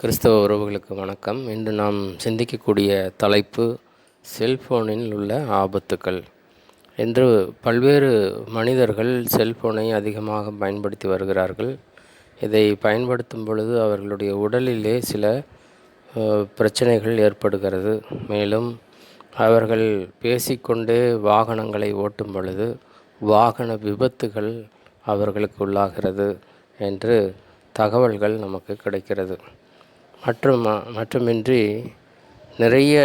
கிறிஸ்தவ உறவுகளுக்கு வணக்கம். இன்று நாம் சிந்திக்கக்கூடிய தலைப்பு செல்ஃபோனில் உள்ள ஆபத்துக்கள். என்று பல்வேறு மனிதர்கள் செல்ஃபோனை அதிகமாக பயன்படுத்தி வருகிறார்கள். இதை பயன்படுத்தும் பொழுது அவர்களுடைய உடலிலே சில பிரச்சனைகள் ஏற்படுகிறது. மேலும் அவர்கள் பேசிக்கொண்டே வாகனங்களை ஓட்டும் பொழுது வாகன விபத்துகள் அவர்களுக்கு உள்ளாகிறது என்று தகவல்கள் நமக்கு கிடைக்கிறது. மற்றும் மட்டுமின்றி நிறைய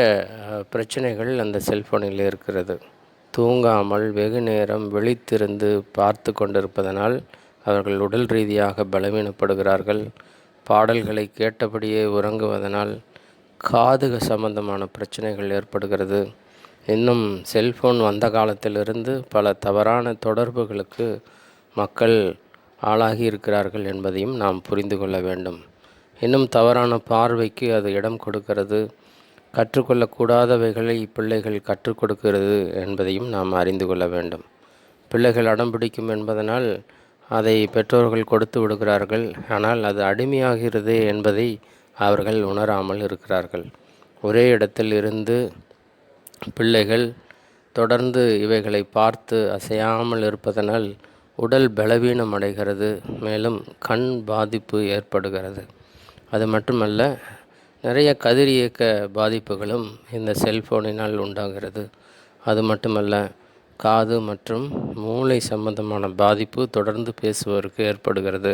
பிரச்சனைகள் அந்த செல்ஃபோனில் இருக்கிறது. தூங்காமல் வெகு நேரம் விழித்திருந்து பார்த்து கொண்டிருப்பதனால் அவர்கள் உடல் ரீதியாக பலவீனப்படுகிறார்கள். பாடல்களை கேட்டபடியே உறங்குவதனால் காது சம்பந்தமான பிரச்சனைகள் ஏற்படுகிறது. இன்னும் செல்ஃபோன் வந்த காலத்திலிருந்து பல தவறான தொடர்புகளுக்கு மக்கள் ஆளாகி இருக்கிறார்கள் என்பதையும் நாம் புரிந்து கொள்ள வேண்டும். இன்னும் தவறான பார்வைக்கு அது இடம் கொடுக்கிறது. கற்றுக்கொள்ளக்கூடாதவைகளை பிள்ளைகள் கற்றுக் கொடுக்கிறது என்பதையும் நாம் அறிந்து கொள்ள வேண்டும். பிள்ளைகள் அடம் பிடிக்கும் என்பதனால் அதை பெற்றோர்கள் கொடுத்து விடுகிறார்கள். ஆனால் அது அடிமையாகிறது என்பதை அவர்கள் உணராமல் இருக்கிறார்கள். ஒரே இடத்தில் இருந்து பிள்ளைகள் தொடர்ந்து இவைகளை பார்த்து அசையாமல் இருப்பதனால் உடல் பலவீனம் அடைகிறது மேலும் கண் பாதிப்பு ஏற்படுகிறது. அது மட்டுமல்ல நிறைய கதிரியக்க பாதிப்புகளும் இந்த செல்ஃபோனினால் உண்டாகிறது. அது மட்டுமல்ல காது மற்றும் மூளை சம்பந்தமான பாதிப்பு தொடர்ந்து பேசுவதற்கு ஏற்படுகிறது.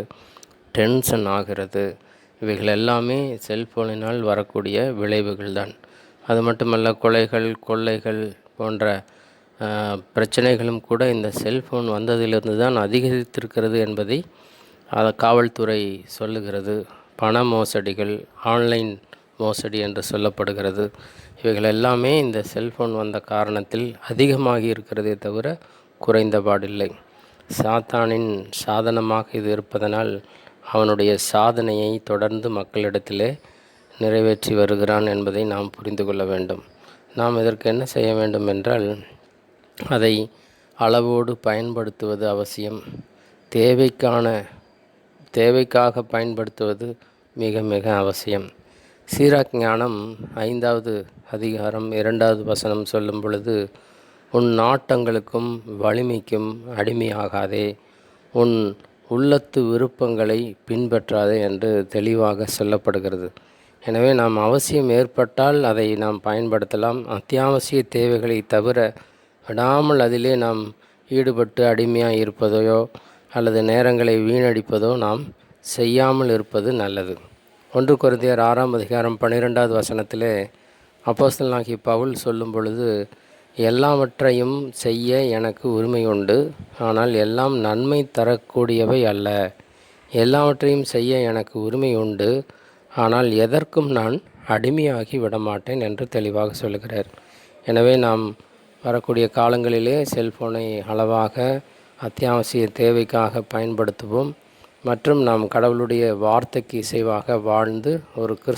டென்ஷன் ஆகிறது. இவைகள் எல்லாமே செல்ஃபோனினால் வரக்கூடிய விளைவுகள் தான். அது மட்டுமல்ல கொலைகள் கொள்ளைகள் போன்ற பிரச்சனைகளும் கூட இந்த செல்ஃபோன் வந்ததிலிருந்து தான் அதிகரித்திருக்கிறது என்பதை அதை காவல்துறை சொல்லுகிறது. பண மோசடிகள் ஆன்லைன் மோசடி என்று சொல்லப்படுகிறது. இவைகள் எல்லாமே இந்த செல்ஃபோன் வந்த காரணத்தில் அதிகமாகி இருக்கிறதே தவிர குறைந்தபாடில்லை. சாத்தானின் சாதனமாக இது இருப்பதனால் அவனுடைய சாதனையை தொடர்ந்து மக்களிடத்திலே நிறைவேற்றி வருகிறான் என்பதை நாம் புரிந்து கொள்ள வேண்டும். நாம் இதற்கு என்ன செய்ய வேண்டும் என்றால் அதை அளவோடு பயன்படுத்துவது அவசியம். தேவைக்கான தேவைக்காக பயன்படுத்துவது மிக மிக அவசியம். சீராக் ஞானம் ஐந்தாவது அதிகாரம் இரண்டாவது வசனம் சொல்லும் பொழுது உன் நாட்டங்களுக்கும் வலிமைக்கும் அடிமையாகாதே. உன் உள்ளத்து விருப்பங்களை பின்பற்றாதே என்று தெளிவாக சொல்லப்படுகிறது. எனவே நாம் அவசியம் ஏற்பட்டால் அதை நாம் பயன்படுத்தலாம். அத்தியாவசிய தேவைகளை தவிர விடாமல் அதிலே நாம் ஈடுபட்டு அடிமையாக இருப்பதையோ அல்லது நேரங்களை வீணடிப்பதோ நாம் செய்யாமல் இருப்பது நல்லது. ஒன்று குருந்தியர் ஆறாம் அதிகாரம் பன்னிரெண்டாவது வசனத்திலே நாகி பவுல் சொல்லும் பொழுது எல்லாவற்றையும் செய்ய எனக்கு உரிமை உண்டு ஆனால் எல்லாம் நன்மை தரக்கூடியவை அல்ல. எல்லாவற்றையும் செய்ய எனக்கு உரிமை உண்டு ஆனால் எதற்கும் நான் அடிமையாகி விடமாட்டேன் என்று தெளிவாக சொல்கிறார் எனவே நாம் வரக்கூடிய காலங்களிலே செல்ஃபோனை அளவாக அத்தியாவசிய தேவைக்காக பயன்படுத்துவோம். மற்றும் நாம் கடவுளுடைய வார்த்தைக்கு இசைவாக வாழ்ந்து ஒரு கிறிஸ்து